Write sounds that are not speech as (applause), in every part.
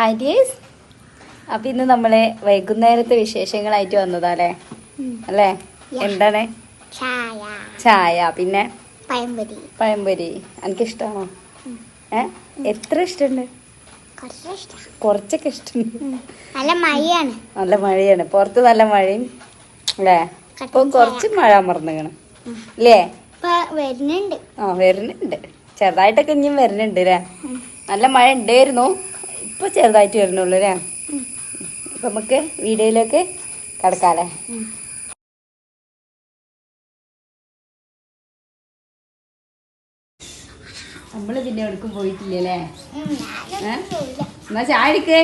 Hi dears അപ്പം ഇന്ന് നമ്മളെ വൈകുന്നേരത്തെ വിശേഷങ്ങളായിട്ട് വന്നതാല്ലേ? അല്ലേ? എന്താണ്? ചായ. പിന്നെ? പഴംപൊരി. പഴംപൊരി. എനിക്കിഷ്ടമാണോ ഏ? എത്ര ഇഷ്ടണ്ട്? കൊറച്ചൊക്കെ ഇഷ്ടണ്ട്. ഇഷ്ടമുണ്ട് നല്ല മഴയാണ്. നല്ല മഴയാണ്. പുറത്ത് നല്ല മഴയും. അല്ലേ? അപ്പോൾ കുറച്ച് മഴ അമർന്നുകണം അല്ലേ വരുന്നുണ്ട്. ആ വരുന്നുണ്ട്. ചെറുതായിട്ടൊക്കെ ഇനിയും വരുന്നുണ്ട് അല്ലേ നല്ല മഴ ഉണ്ടായിരുന്നു ഇപ്പൊ ചെറുതായിട്ട് വരുന്നുള്ളൂ അല്ലേ? നമുക്ക് വീഡിയോയിലേക്ക് കിടക്കാല്ലേ നമ്മൾ പിന്നെ എവിടേക്കും പോയിട്ടില്ലല്ലേ? എന്നാ ചായ എടുക്കേ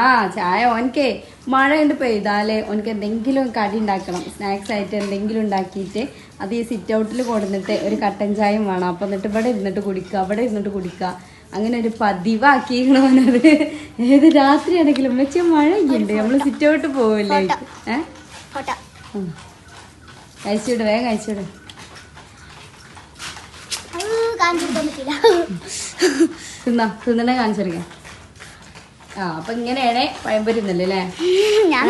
ആ ചായ ഓനക്കേ മഴ കൊണ്ട് പെയ്താലേ ഓനക്ക് എന്തെങ്കിലും കടി ഉണ്ടാക്കണം. സ്നാക്സ് ആയിട്ട് എന്തെങ്കിലും ഉണ്ടാക്കിയിട്ട് അത് ഈ സിറ്റ് ഔട്ടിൽ കൊടുന്നിട്ട് ഒരു കട്ടൻ ചായയും വേണം. അപ്പം എന്നിട്ട് ഇവിടെ ഇരുന്നിട്ട് കുടിക്കുക അവിടെ ഇരുന്നിട്ട് കുടിക്കുക അങ്ങനെ ഒരു പതിവാക്കിക്കണോനത് ഏത് രാത്രിയാണെങ്കിലും വെച്ച മഴയുണ്ട് നമ്മൾ സിറ്റ് ഔട്ട് പോവില്ലേ? ഏഹ്. കഴിച്ചിട് വേഗം പറ്റില്ല തിന്നാ തിന്നണേ കാണിച്ചെടുക്കാം. ആ അപ്പൊ ഇങ്ങനെയാണ് പഴംപൊരി ഇന്നല്ലേ ഞാൻ.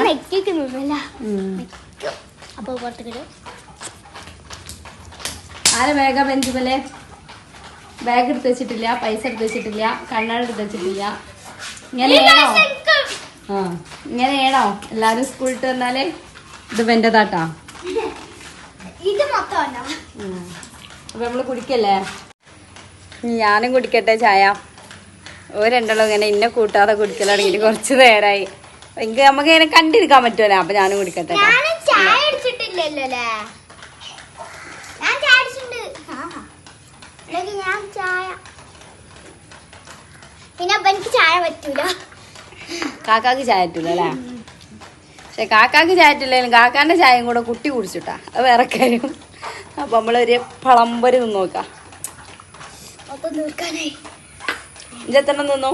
അപ്പൊ ആരെ വേഗം ബെഞ്ചുമല്ലേ ബാഗ് എടുത്ത് വെച്ചിട്ടില്ല പൈസ എടുത്ത് വെച്ചിട്ടില്ല കണ്ണാടി എടുത്ത് വെച്ചിട്ടില്ല. ഇങ്ങനെയാണോ ആ ഇങ്ങനെയാണോ എല്ലാരും സ്കൂളിട്ട് വന്നാലേ ഇത് വെന്റെതാട്ടാ അപ്പൊ നമ്മൾ കുടിക്കല്ലേ? ഞാനും കുടിക്കട്ടെ ചായ. ഓ രണ്ടാളും ഇങ്ങനെ ഇന്നെ കൂട്ടാതെ കുടിക്കലാണെങ്കിൽ കുറച്ച് നേരമായി എനിക്ക് നമുക്ക് ഇങ്ങനെ കണ്ടിരിക്കാൻ പറ്റുമല്ലോ അപ്പൊ ഞാനും കുടിക്കട്ടെ ചായ അടിച്ചിട്ടില്ലല്ലോ അല്ലേ ഞാൻ ചായ അടിച്ചിട്ടുണ്ട് ആ. അല്ലെങ്കിൽ ഞാൻ ചായ. പിന്നെ അപ്പൊ എനിക്ക് ചായ പറ്റൂല. കാക്കാക്ക് ചായ പറ്റൂല അല്ലേ? പക്ഷെ കാക്കാക്ക് ചായ പറ്റില്ലെങ്കിലും കാക്കാന്റെ ചായയും കൂടെ കുട്ടി കുടിച്ചിട്ടാ. അത് വേറെ കാര്യം. അപ്പൊ നമ്മളൊരു പളമ്പര് നിന്ന് നോക്കാം. നിന്നു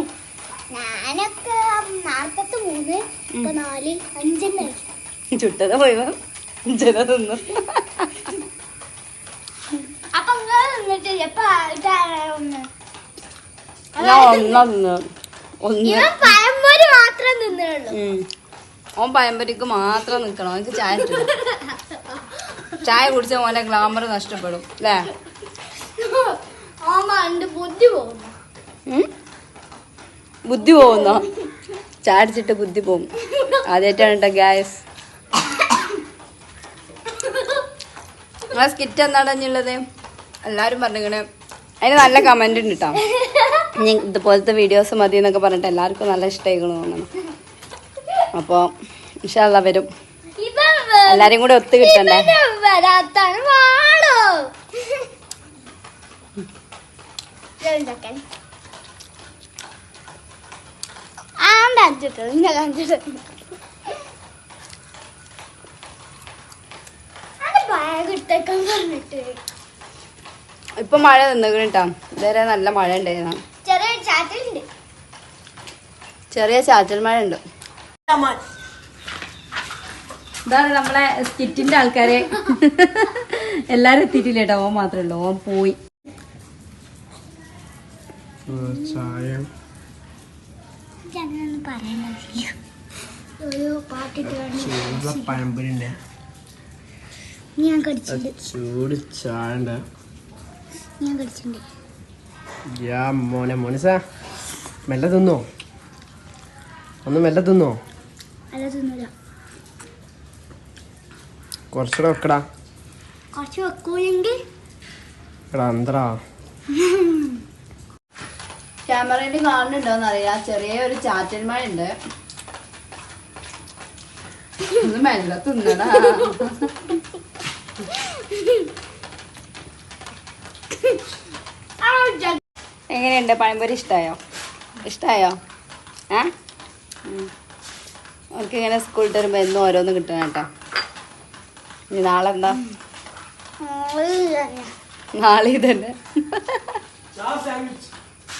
ഞാനൊക്കെ നാൽപ്പത്തി മൂന്ന് ഇപ്പൊ നാല് അഞ്ചെണ്ണ ചുട്ടത് പോയി അഞ്ചന തിന്നു അപ്പൊ നിങ്ങൾ നിന്നിട്ട് എപ്പോ ഒന്ന് ഞാൻ ഒന്നാ തിന്നു ഒന്ന് പഴംപൊരി മാത്രം തിന്നുള്ളൂ. ഓൻ പഴംപൊരിക്ക് മാത്രം നിക്കണം. എനിക്ക് ചായ ചായ കുടിച്ച മോനെ ഗ്ലാമർ നഷ്ടപ്പെടും. അല്ലേ ബുദ്ധി പോകും? ബുദ്ധി പോകുന്നോ? ചായ അടിച്ചിട്ട് ബുദ്ധി പോകും. ആദ്യമായിട്ടാണ് കേട്ടോ ഗ്യാസ് നിങ്ങളെ (coughs) സ്കിറ്റ് എന്താണ് ഇനിയുള്ളത് എല്ലാവരും പറഞ്ഞിങ്ങനെ അതിന് നല്ല കമന്റ് ഉണ്ട് കേട്ടോ ഇതുപോലത്തെ വീഡിയോസ് മതി എന്നൊക്കെ പറഞ്ഞിട്ട് എല്ലാവർക്കും നല്ല ഇഷ്ടമായിക്കണു തോന്നുന്നു. അപ്പോൾ ഇൻഷാല്ല വരും. എല്ലാരും കൂടെ ഒത്തു കിട്ടണ്ടേ? ബാഗ് പറഞ്ഞിട്ട്. ഇപ്പൊ മഴ നിന്നുകണ് കേട്ടോ ഇതുവരെ നല്ല മഴ ഉണ്ടായിരുന്നു ചെറിയ ചാറ്റുണ്ട് ചെറിയ ചാറ്റൽ മഴ ഉണ്ട് ഇതാണ് നമ്മളെ സ്കിറ്റിന്റെ ആൾക്കാരെ. എല്ലാരും എത്തിയിട്ടില്ല കേട്ടോ ഓൻ മാത്രമേ ഉള്ളൂ. ഓൻ പോയി. ചായ. ചൂട് പറയണില്ല ഞാൻ യാ മോനെ മോനസ മെല്ലെ തിന്നോ? ഒന്ന് മെല്ലെ തിന്നോ? അല്ല തിന്നില്ല കുറച്ചുകൂടെ വെക്കടാ. കുറച്ച് വെക്കൂലെങ്കിൽ എടാ എന്തടാ ക്യാമറയിൽ കാണുന്നുണ്ടോന്ന് അറിയാം ചെറിയ ഒരു ചാറ്റൽ മഴ ഉണ്ട് ഒന്ന് മെല്ലെ തിന്നടാ. (laughs) എങ്ങനെയുണ്ട്? പഴംപൊരി ഇഷ്ടമായോ ഇഷ്ടമായോ ഏ? അവർക്ക് ഇങ്ങനെ സ്കൂൾ വരുമ്പോൾ എന്നും ഓരോന്നും കിട്ടണം കേട്ടോ. ഇനി നാളെ എന്താ? നാളെ ഇതന്നെ.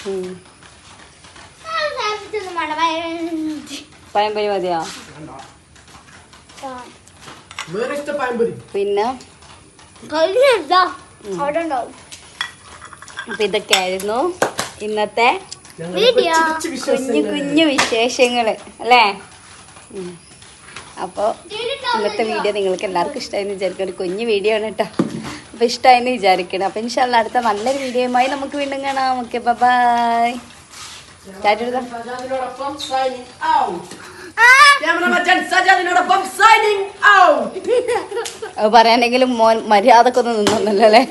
ഉം. പഴംപൊരി മതിയോ? പിന്നെ? അപ്പൊ ഇതൊക്കെയായിരുന്നു ഇന്നത്തെ വീഡിയോ. കുഞ്ഞു കുഞ്ഞു വിശേഷങ്ങൾ അല്ലേ? അപ്പൊ അപ്പോൾ ഇന്നത്തെ വീഡിയോ നിങ്ങൾക്ക് എല്ലാവർക്കും ഇഷ്ടമായെന്ന് വിചാരിക്കണം ഒരു കുഞ്ഞു വീഡിയോ ആണ് കേട്ടോ അപ്പോൾ ഇഷ്ടമായെന്ന് വിചാരിക്കണം അപ്പോൾ ഇൻഷാല്ല അടുത്ത നല്ലൊരു വീഡിയോയുമായി നമുക്ക് വീണ്ടും കാണാം. ഓക്കെ ബൈ സജാദിനോടൊപ്പം signing out. ക്യാമറമാൻ സജാദിനോടൊപ്പം signing out. അത് പറയാനെങ്കിലും മോൻ മര്യാദക്കൊന്നും നിന്നൊന്നുമല്ലോ അല്ലേ